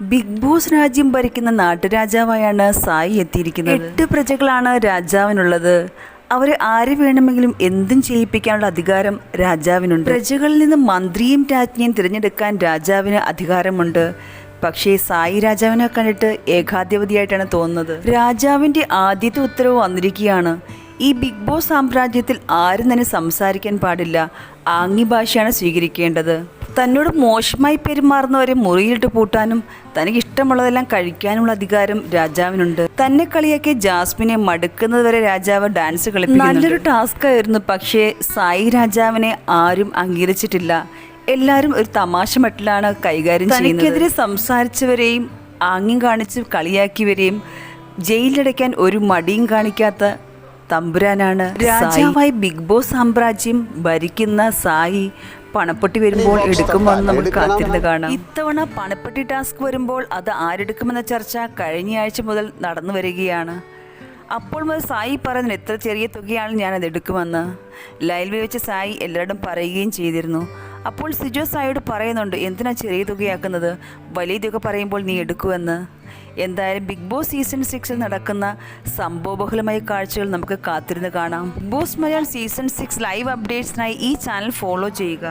Big boss രാജ്യം ഭരിക്കുന്ന നാട്ടുരാജാവായാണ് സായി എത്തിയിരിക്കുന്നത്. എട്ട് പ്രജകളാണ് രാജാവിനുള്ളത്. അവരെ ആര് വേണമെങ്കിലും എന്തും ചെയ്യിപ്പിക്കാനുള്ള അധികാരം രാജാവിനുണ്ട്. പ്രജകളിൽ നിന്ന് മന്ത്രിയും രാജ്ഞിയും തിരഞ്ഞെടുക്കാൻ രാജാവിന് അധികാരമുണ്ട്. പക്ഷേ സായി രാജാവിനെ കണ്ടിട്ട് ഏകാധിപതിയായിട്ടാണ് തോന്നുന്നത്. രാജാവിന്റെ ആദ്യത്തെ ഉത്തരവ് വന്നിരിക്കുകയാണ്. ഈ ബിഗ് ബോസ് സാമ്രാജ്യത്തിൽ ആരും തന്നെ സംസാരിക്കാൻ പാടില്ല. ആംഗ്യ ഭാഷയാണ് സ്വീകരിക്കേണ്ടത്. തന്നോട് മോശമായി പെരുമാറുന്നവരെ മുറിയിലിട്ട് പൂട്ടാനും തനിക്ക് ഇഷ്ടമുള്ളതെല്ലാം കഴിക്കാനുള്ള അധികാരം രാജാവിനുണ്ട്. തന്നെ കളിയാക്കിയ ജാസ്മിനെ മടുക്കുന്നതുവരെ രാജാവ് ഡാൻസ് കളിപ്പിക്കും നല്ലൊരു ടാസ്ക് ആയിരുന്നു പക്ഷേ സായി രാജാവിനെ ആരും അംഗീകരിച്ചിട്ടില്ല. എല്ലാരും ഒരു തമാശ മട്ടിലാണ് കൈകാര്യം ചെയ്യുന്നത്. തനിക്കെതിരെ സംസാരിച്ചവരെയും ആംഗ്യം കാണിച്ച് കളിയാക്കിയവരെയും ജയിലിലടയ്ക്കാൻ ഒരു മടിയും കാണിക്കാത്ത തമ്പുരാനാണ് രാജാവായി ബിഗ് ബോസ് സാമ്രാജ്യം ഭരിക്കുന്ന സായി പണപ്പെട്ടി വരുമ്പോൾ എടുക്കുമെന്ന് നമ്മൾ കാത്തിരുന്ന് കാണാം. ഇത്തവണ പണപ്പെട്ടി ടാസ്ക് വരുമ്പോൾ അത് ആരെടുക്കുമെന്ന ചർച്ച കഴിഞ്ഞ ആഴ്ച മുതൽ നടന്നു വരികയാണ്. അപ്പോൾ മുതൽ സായി പറയുന്നത് എത്ര ചെറിയ തുകയാണ് ഞാൻ അത് എടുക്കുമെന്ന്. ലൈവിൽ വെച്ച് സായി എല്ലാവരും പറയുകയും ചെയ്തിരുന്നു. അപ്പോൾ സിജോ സായിയോട് പറയുന്നുണ്ട് എന്തിനാ ചെറിയ തുകയാക്കുന്നത്? വലിയ തുക പറയുമ്പോൾ നീ എടുക്കുമെന്ന്. എന്തായാലും ബിഗ് ബോസ് സീസൺ സിക്സിൽ നടക്കുന്ന സംഭവബഹുലമായ കാഴ്ചകൾ നമുക്ക് കാത്തിരുന്ന് കാണാം. Big boss Malayalam season six live അപ്ഡേറ്റ്സിനായി ഈ ചാനൽ ഫോളോ ചെയ്യുക.